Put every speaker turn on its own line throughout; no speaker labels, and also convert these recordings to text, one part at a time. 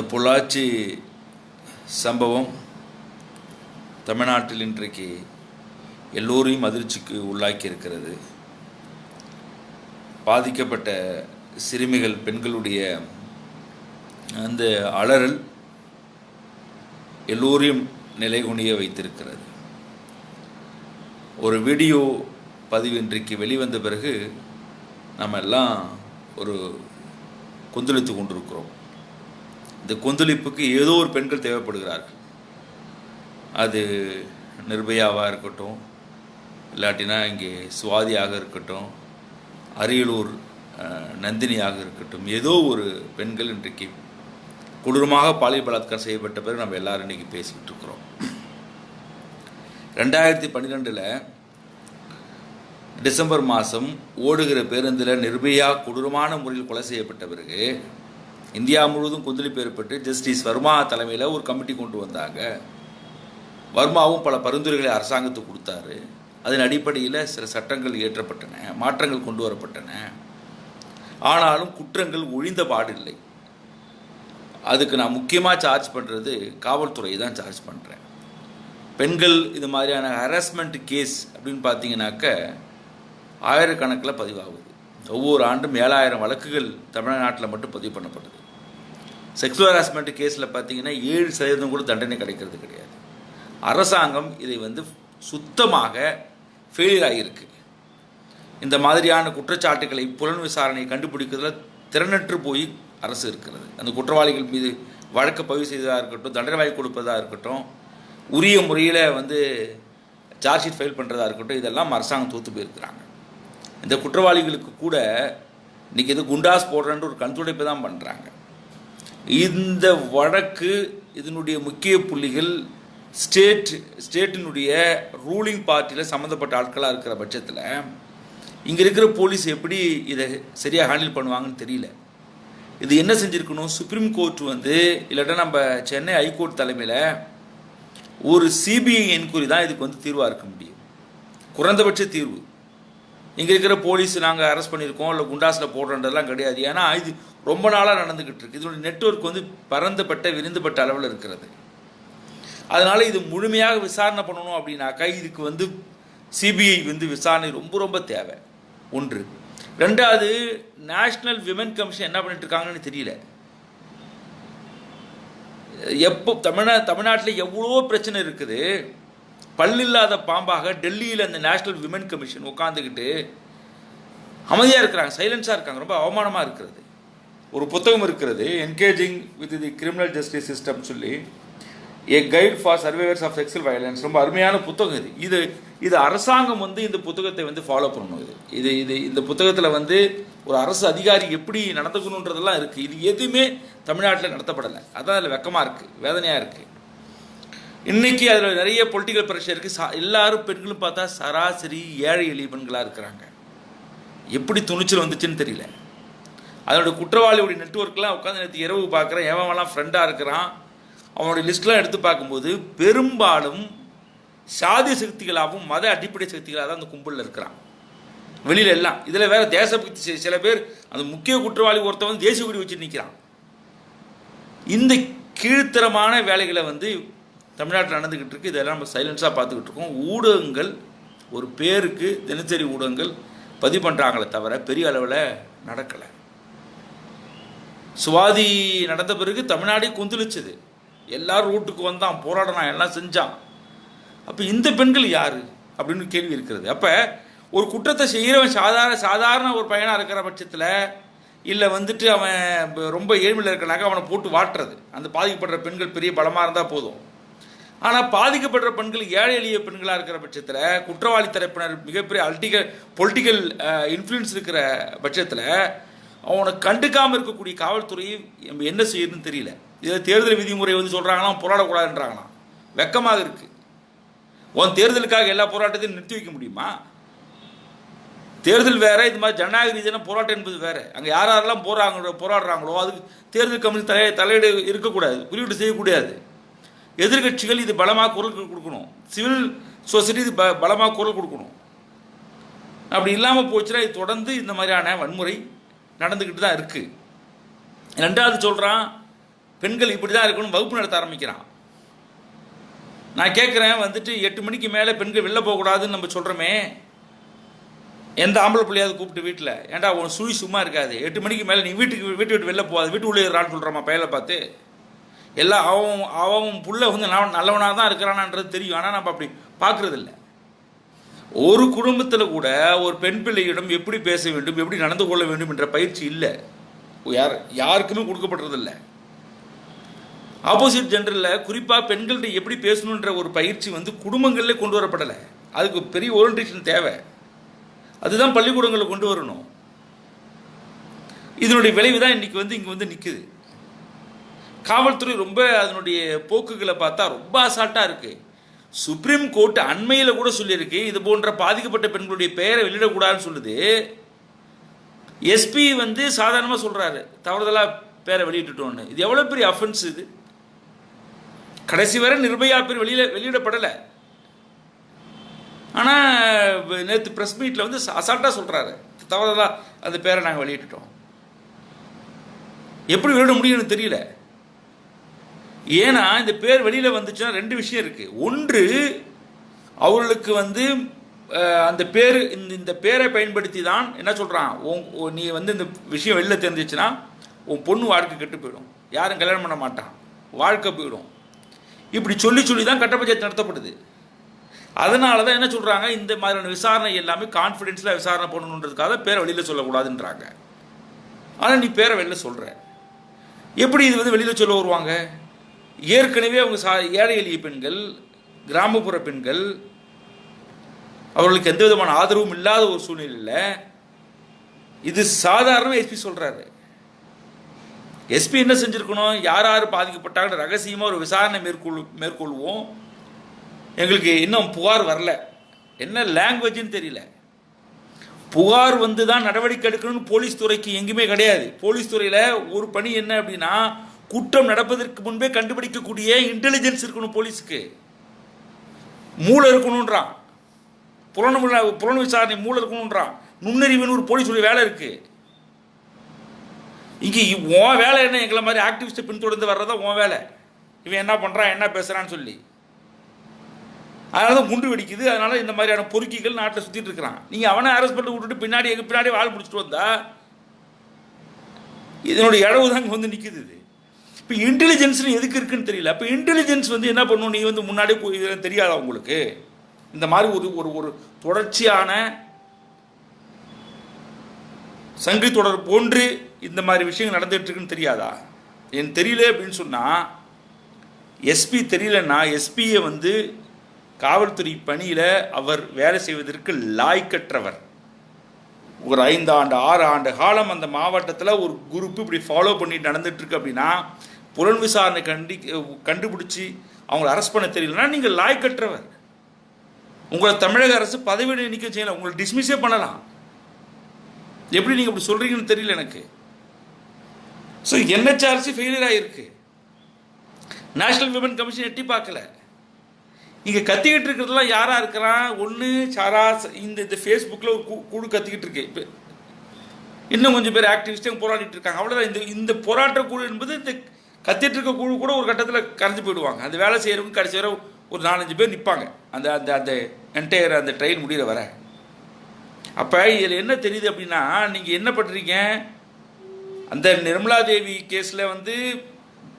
இந்த பொள்ளாச்சி சம்பவம் தமிழ்நாட்டில் இன்றைக்கு எல்லோரையும் அதிர்ச்சிக்கு உள்ளாக்கி இருக்கிறது பாதிக்கப்பட்ட சிறுமிகள் பெண்களுடைய அந்த அலறல் எல்லோரையும் நிலைகுனிய வைத்திருக்கிறது. ஒரு வீடியோ பதிவு இன்றைக்கு வெளிவந்த பிறகு நம்ம எல்லாம் ஒரு கொந்தளித்து கொண்டிருக்கிறோம். இந்த கொந்தளிப்புக்கு ஏதோ ஒரு பெண்கள் தேவைப்படுகிறார்கள். அது நிர்பயாவாக இருக்கட்டும் இல்லாட்டினா இங்கே சுவாதியாக இருக்கட்டும் அரியலூர் நந்தினியாக இருக்கட்டும் ஏதோ ஒரு பெண்கள் இன்றைக்கு கொடூரமாக பாலியல் பலாத்காரம் செய்யப்பட்ட பிறகு நம்ம எல்லாரும் இன்றைக்கி பேசிக்கிட்டு இருக்கிறோம். ரெண்டாயிரத்தி பன்னிரெண்டில் டிசம்பர் மாதம் ஓடுகிற பேருந்தில் நிர்பயா கொடூரமான முறையில் கொலை செய்யப்பட்ட பிறகு இந்தியா முழுவதும் கொந்தளிப்பு ஏற்பட்டு ஜஸ்டிஸ் வர்மா தலைமையில் ஒரு கமிட்டி கொண்டு வந்தாங்க. வர்மாவும் பல பரிந்துரைகளை அரசாங்கத்துக்கு கொடுத்தாரு. அதன் அடிப்படையில் சில சட்டங்கள் இயற்றப்பட்டன மாற்றங்கள் கொண்டு வரப்பட்டன. ஆனாலும் குற்றங்கள் ஒழிந்த பாடில்லை. அதுக்கு நான் முக்கியமாக சார்ஜ் பண்ணுறது காவல்துறை தான் சார்ஜ் பண்ணுறேன் பெண்கள் இது மாதிரியான ஹராஸ்மெண்ட் கேஸ் அப்படின்னு பார்த்தீங்கன்னாக்க ஆயிரக்கணக்கில் பதிவாகுது. ஒவ்வொரு ஆண்டும் ஏழாயிரம் வழக்குகள் தமிழ்நாட்டில் மட்டும் பதிவு பண்ணப்படுது. செக்ஸுவல் ஹராஸ்மெண்ட் கேஸில் பார்த்தீங்கன்னா ஏழு சதவீதம் கூட தண்டனை கிடைக்கிறது கிடையாது. அரசாங்கம் இதை வந்து சுத்தமாக ஃபெயிலியர் ஆகியிருக்கு இந்த மாதிரியான குற்றச்சாட்டுகளை புலன் விசாரணை கண்டுபிடிக்கிறதுல திறனற்று போய் அரசு இருக்கிறது. அந்த குற்றவாளிகள் மீது வழக்கு பதிவு செய்ததாக இருக்கட்டும் தண்டனை வாங்கி கொடுப்பதாக இருக்கட்டும் உரிய முறையில் வந்து சார்ஜ் ஷீட் ஃபைல் பண்ணுறதா இருக்கட்டும் இதெல்லாம் அரசாங்கம் தூத்து போயிருக்கிறாங்க. இந்த குற்றவாளிகளுக்கு கூட இன்றைக்கி இது குண்டாஸ் போடுறன்ற ஒரு கண்துடைப்பு தான் பண்ணுறாங்க இந்த வழக்கு இதனுடைய முக்கிய புள்ளிகள் ஸ்டேட் ஸ்டேட்டினுடைய ரூலிங் பார்ட்டியில் சம்மந்தப்பட்ட ஆட்களாக இருக்கிற பட்சத்தில் இங்கே இருக்கிற போலீஸ் எப்படி இதை சரியாக ஹேண்டில் பண்ணுவாங்கன்னு தெரியல. இது என்ன செஞ்சுருக்கணும்? சுப்ரீம் கோர்ட் வந்து இல்லாட்டா நம்ம சென்னை ஹைகோர்ட் தலைமையில் ஒரு சிபிஐ என்கொயரி தான் இதுக்கு வந்து தீர்வாக இருக்க முடியும். குறைந்தபட்ச தீர்வு. இங்கே இருக்கிற போலீஸ் நாங்கள் அரெஸ்ட் பண்ணியிருக்கோம் இல்லை குண்டாஸில் போடுறன்றதெல்லாம் கிடையாது. ஏன்னா இது ரொம்ப நாளாக நடந்துக்கிட்டு இருக்கு. இதனுடைய நெட்வொர்க் வந்து பரந்துபட்ட விரிந்துபட்ட அளவில் இருக்கிறது. அதனால் இது முழுமையாக விசாரணை பண்ணணும் அப்படின்னாக்கா இதுக்கு வந்து சிபிஐ வந்து விசாரணை ரொம்ப ரொம்ப தேவை. ஒன்று. ரெண்டாவது நேஷ்னல் விமன் கமிஷன் என்ன பண்ணிட்டு இருக்காங்கன்னு தெரியல. எப்போ தமிழ்நா தமிழ்நாட்டில் எவ்வளோ பிரச்சனை இருக்குது. பல்லில்லாத பாம்பாக டெல்லியில் அந்த நேஷ்னல் விமன் கமிஷன் உட்காந்துக்கிட்டு அமைதியாக இருக்கிறாங்க சைலன்ஸாக இருக்காங்க. ரொம்ப அவமானமாக இருக்கிறது. ஒரு புத்தகம் இருக்கிறது engaging with the criminal justice system சொல்லி a guide for survivors of sexual violence ரொம்ப அருமையான புத்தகம் இது. இது இது அரசாங்கம் வந்து இந்த புத்தகத்தை வந்து ஃபாலோ பண்ணணும் இது. இது இது இந்த புத்தகத்தில் வந்து ஒரு அரசு அதிகாரி எப்படி நடந்துக்கணுன்றதெல்லாம் இருக்குது இது எதுவுமே தமிழ்நாட்டில் நடத்தப்படலை. அதான் அதில் வெக்கமாக இருக்குது வேதனையாக இருக்குது இன்றைக்கி அதில் நிறைய பொலிட்டிக்கல் ப்ரெஷர் இருக்குது சா எல்லாரும் பெண்களும் பார்த்தா சராசரி ஏழை எளிய பெண்களாக இருக்கிறாங்க. எப்படி துணிச்சல் வந்துச்சுன்னு தெரியல. அதனுடைய குற்றவாளியோட நெட்ஒர்க்லாம் உட்காந்து நேற்று இரவு பார்க்குறேன். எவன்லாம் ஃப்ரெண்டாக இருக்கிறான். அவனுடைய லிஸ்ட்லாம் எடுத்து பார்க்கும்போது பெரும்பாலும் சாதி சக்திகளாகவும் மத அடிப்படை சக்திகளாக தான் அந்த கும்பலில் இருக்கிறான். வெளியில எல்லாம். இதில் வேற தேசபக்தி சில பேர் அந்த முக்கிய குற்றவாளி ஒருத்தவன் வந்து தேசிய கொடி வச்சு நிற்கிறான் இந்த கீழ்த்தரமான வேலைகளை வந்து தமிழ்நாட்டில் நடந்துக்கிட்டு இருக்கு. இதெல்லாம் நம்ம சைலன்ஸாக பார்த்துக்கிட்டு இருக்கோம். ஊடகங்கள் ஒரு பேருக்கு தினசரி ஊடகங்கள் பதிவு பண்ணுறாங்களே தவிர பெரிய அளவில் நடக்கலை. சுவாதி நடந்த பிறகு தமிழ்நாடே கொந்தளிச்சது. எல்லாரும் ரூட்டுக்கு வந்தான் போராடினான் எல்லாம் செஞ்சான். அப்போ இந்த பெண்கள் யார்? அப்படின்னு கேள்வி இருக்கிறது. அப்போ ஒரு குற்றத்தை செய்கிறவன் சாதாரண சாதாரண ஒரு பையனாக இருக்கிற பட்சத்தில் இல்லை வந்துட்டு அவன் ரொம்ப ஏழ்மையில் இருக்கனாக்க அவனை போட்டு வாட்டுறது. அந்த பாதிக்கப்படுற பெண்கள் பெரிய பலமாக இருந்தால் போதும். ஆனால் பாதிக்கப்படுற பெண்கள் ஏழை எளிய பெண்களாக இருக்கிற பட்சத்தில் குற்றவாளி தரப்பினர் மிகப்பெரிய அல்டிகல் பொலிட்டிக்கல் இன்ஃப்ளூயன்ஸ் இருக்கிற பட்சத்தில் அவனை கண்டுக்காமல் இருக்கக்கூடிய காவல்துறையை நம்ம என்ன செய்யணும்னு தெரியல. இதில் தேர்தல் விதிமுறை வந்து சொல்கிறாங்களாம் போராடக்கூடாதுன்றாங்களாம். வெக்கமாக இருக்குது உன் தேர்தலுக்காக எல்லா போராட்டத்தையும் நிறுத்தி வைக்க முடியுமா? தேர்தல் வேற இது மாதிரி ஜனநாயக ரீதியான போராட்டம் என்பது வேற. அங்கே யார் யாரெல்லாம் போறாங்களோ போராடுறாங்களோ அதுக்கு தேர்தல் கமிஷன் தலை தலையீடு இருக்கக்கூடாது குறியீடு செய்யக்கூடாது. எதிர்க்கட்சிகள் இது பலமாக குரல் கொடுக்கணும். சிவில் சொசைட்டி இது ப பலமாக குரல் கொடுக்கணும். அப்படி இல்லாமல் போச்சுன்னா இது தொடர்ந்து இந்த மாதிரியான வன்முறை நடந்துக்கிட்டு தான் இருக்குது ரெண்டாவது சொல்கிறான் பெண்கள் இப்படி தான் இருக்கணும் வகுப்பு நடத்த ஆரம்பிக்கிறான். நான் கேட்குறேன் வந்துட்டு எட்டு மணிக்கு மேலே பெண்கள் வெளில போகக்கூடாதுன்னு நம்ம சொல்கிறோமே எந்த ஆம்பளை பிள்ளையாவது கூப்பிட்டு வீட்டில் ஏன்டா உன் சுழி சும்மா இருக்காது. எட்டு மணிக்கு மேலே நீ வீட்டுக்கு வீட்டு விட்டு வெளில போகாது. வீட்டு உள்ளே இருறான்னு சொல்கிறோமா பையலை பார்த்து. எல்லாம் அவன் அவன் புள்ள வந்து நான் நல்லவனாக தான் இருக்கிறானான்றது தெரியும். ஆனால் நம்ம அப்படி பார்க்குறதில்ல. ஒரு குடும்பத்தில் கூட ஒரு பெண் பிள்ளையிடம் எப்படி பேச வேண்டும் எப்படி நடந்து கொள்ள வேண்டும் என்ற பயிற்சி இல்லை. யார் யாருக்குமே கொடுக்கப்படுறதில்லை ஆப்போசிட் ஜெண்டரில் குறிப்பாக பெண்கள்கிட்ட எப்படி பேசணுன்ற ஒரு பயிற்சி வந்து குடும்பங்களிலே கொண்டு வரப்படலை. அதுக்கு பெரிய ஓரியன்டேஷன் தேவை. அதுதான் பள்ளிக்கூடங்களில் கொண்டு வரணும். இதனுடைய விளைவு தான் இன்றைக்கி வந்து இங்கே வந்து நிற்குது காவல்துறை ரொம்ப அதனுடைய போக்குகளை பார்த்தா ரொம்ப அசாட்டாக இருக்குது சுப்ரீம் கோர்ட் அண்மையில் கூட சொல்லியிருக்கு இது போன்ற பாதிக்கப்பட்ட பெண்களுடைய பெயரை வெளியிடக்கூடாதுன்னு சொல்லுது. எஸ்பி வந்து சாதாரணமாக சொல்கிறாரு தவறுதலாக பேரை வெளியிட்டுட்டோன்னு இது எவ்வளோ பெரிய அஃபென்ஸ் இது? கடைசி வரை நிர்பயா பேர் வெளியில் வெளியிடப்படலை. ஆனால் நேற்று ப்ரெஸ் மீட்டில் வந்து அசால்ட்டாக சொல்கிறாரு தவறுதலாக அந்த பேரை நாங்கள் வெளியிட்டுட்டோம். எப்படி வெளியிட முடியும்னு தெரியல. ஏன்னா இந்த பேர் வெளியில் வந்துச்சுன்னா ரெண்டு விஷயம் இருக்குது ஒன்று அவர்களுக்கு வந்து அந்த பேர் இந்த இந்த பேரை பயன்படுத்தி தான் என்ன சொல்கிறான் உன் நீ வந்து இந்த விஷயம் வெளியில் தெரிஞ்சிச்சுன்னா உன் பொண்ணு வாழ்க்கை கெட்டு போயிடும். யாரும் கல்யாணம் பண்ண மாட்டான். வாழ்க்கை போயிடும். இப்படி சொல்லி சொல்லி தான் கட்ட பஞ்சாயத்து நடத்தப்படுது. அதனால தான் என்ன சொல்கிறாங்க இந்த மாதிரியான விசாரணை எல்லாமே கான்ஃபிடென்ஸில் விசாரணை பண்ணணுன்றதுக்காக பேரை வெளியில் சொல்லக்கூடாதுன்றாங்க. ஆனால் நீ பேரை வெளியில் சொல்கிற எப்படி இது வந்து வெளியில் சொல்ல வருவாங்க? ஏற்கனவே அவங்க சா ஏழை எளிய பெண்கள் கிராமப்புற பெண்கள் அவர்களுக்கு எந்த விதமான ஆதரவும் இல்லாத ஒரு சூழ்நிலையில் இது சாதாரண எஸ்பி சொல்கிறாரு எஸ்பி என்ன செஞ்சுருக்கணும்? யார் யார் பாதிக்கப்பட்டாங்கன்னு ரகசியமாக ஒரு விசாரணை மேற்கொள் மேற்கொள்வோம். எங்களுக்கு இன்னும் புகார் வரல. என்ன லாங்குவேஜ்னு தெரியல. புகார் வந்து தான் நடவடிக்கை எடுக்கணும்னு போலீஸ் துறைக்கு எங்கேயுமே கிடையாது. போலீஸ் துறையில் ஒரு பணி என்ன அப்படின்னா குற்றம் நடப்பதற்கு முன்பே கண்டுபிடிக்கக்கூடிய இன்டெலிஜென்ஸ் இருக்கணும் போலீஸுக்கு. மூளை இருக்கணுன்றான் புலன புலன விசாரணை மூளை இருக்கணுன்றான் நுண்ணறிவுன்னு ஒரு போலீஸுடைய வேலை இருக்கு. இங்கே உன் வேலை என்ன? எங்களை மாதிரி ஆக்டிவிஸ்ட்டை பின்தொடர்ந்து வர்றதா உன் வேலை? இவன் என்ன பண்ணுறான் என்ன பேசுகிறான்னு சொல்லி. அதனால தான் குண்டு வெடிக்குது. அதனால இந்த மாதிரியான பொறுக்கிகள் நாட்டில் சுற்றிட்டு இருக்கிறான். நீங்கள் அவனை அரெஸ்ட் பண்ணி விட்டுட்டு பின்னாடி எங்கள் பின்னாடி வாழ் பிடிச்சிட்டு வந்தா இதனுடைய இடவு தான் இங்கே வந்து நிற்குது இது. இப்போ இன்டெலிஜென்ஸ்னு எதுக்கு இருக்குன்னு தெரியல. அப்போ இன்டெலிஜென்ஸ் வந்து என்ன பண்ணும்? நீ வந்து முன்னாடி போய் தெரியாதா உங்களுக்கு? இந்த மாதிரி ஒரு ஒரு ஒரு தொடர்ச்சியான சங்கி தொடர் போன்று இந்த மாதிரி விஷயங்கள் நடந்துகிட்ருக்குன்னு தெரியாதா? என் தெரியல அப்படின்னு சொன்னால் எஸ்பி தெரியலன்னா எஸ்பியை வந்து காவல்துறை பணியில் அவர் வேலை செய்வதற்கு லாய்க்கற்றவர். ஒரு ஐந்து ஆண்டு ஆறு ஆண்டு காலம் அந்த மாவட்டத்தில் ஒரு குரூப் இப்படி ஃபாலோ பண்ணிட்டு நடந்துட்டுருக்கு அப்படின்னா புலன் விசாரணை கண்டி கண்டுபிடிச்சி அவங்கள அரெஸ்ட் பண்ண தெரியலன்னா நீங்கள் லாய்க்கற்றவர் உங்களை தமிழக அரசு பதவியிட நீக்கம் செய்யலாம் உங்களை டிஸ்மிஸே பண்ணலாம். எப்படி நீங்கள் இப்படி சொல்கிறீங்கன்னு தெரியல எனக்கு. ஸோ என்ஹெச்ஆர்சி ஃபெயிலியர் ஆகிருக்கு நேஷனல் விமன் கமிஷன் எட்டி பார்க்கல. இங்கே கத்திக்கிட்டு இருக்கிறதுலாம் யாராக இருக்கிறான்? ஒன்று சாரா இந்த இந்த ஃபேஸ்புக்கில் ஒரு கு- குழு கத்திக்கிட்டு இருக்கு. இப்போ இன்னும் கொஞ்சம் பேர் ஆக்டிவிஸ்டும் போராடிட்டு இருக்காங்க. அவ்வளோதான் இந்த இந்த போராட்ட குழு என்பது இந்த கத்திட்டு இருக்க குழு கூட ஒரு கட்டத்தில் கரைஞ்சு போயிடுவாங்க. அந்த வேலை செய்கிறவங்க கடைசி வர ஒரு நாலஞ்சு பேர் நிற்பாங்க அந்த அந்த அந்த என்டையர் அந்த ட்ரெயின் முடிகிற வர. அப்போ இதில் என்ன தெரியுது அப்படின்னா நீங்கள் என்ன பண்ணுறீங்க அந்த நிர்மலா தேவி கேஸில் வந்து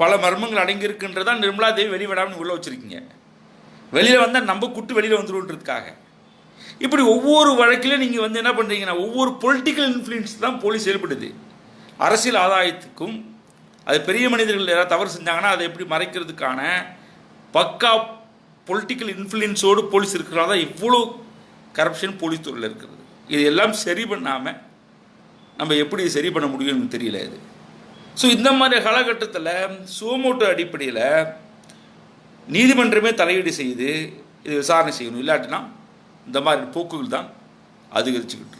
பல மர்மங்கள் அடங்கியிருக்குன்றதா நிர்மலா தேவி வெளிவிடாமல் உள்ள வச்சுருக்கீங்க. வெளியில் வந்தால் நம்ம கூட்டு வெளியில் வந்துருன்றதுக்காக. இப்படி ஒவ்வொரு வழக்கிலும் நீங்கள் வந்து என்ன பண்ணுறீங்கன்னா ஒவ்வொரு பொலிட்டிக்கல் இன்ஃப்ளூயன்ஸ் தான் போலீஸ் செயல்படுது. அரசியல் ஆதாயத்துக்கும் அது பெரிய மனிதர்கள் யாராவது தவறு செஞ்சாங்கன்னா அதை எப்படி மறைக்கிறதுக்கான பக்கா பொலிட்டிக்கல் இன்ஃப்ளூயன்ஸோடு போலீஸ் இருக்கிறதா இவ்வளோ கரப்ஷன் போலீஸ் துறையில் இருக்கிறது. இது எல்லாம் சரி பண்ணாமல் நம்ம எப்படி சரி பண்ண முடியும்னு தெரியல இது. ஸோ இந்த மாதிரி காலகட்டத்தில் சுவமோட்டோ அடிப்படையில் நீதிமன்றமே தலையீடு செய்து இது விசாரணை செய்யணும். இல்லாட்டினா இந்த மாதிரி போக்குகள் தான் அதிகரிச்சுக்கிட்டு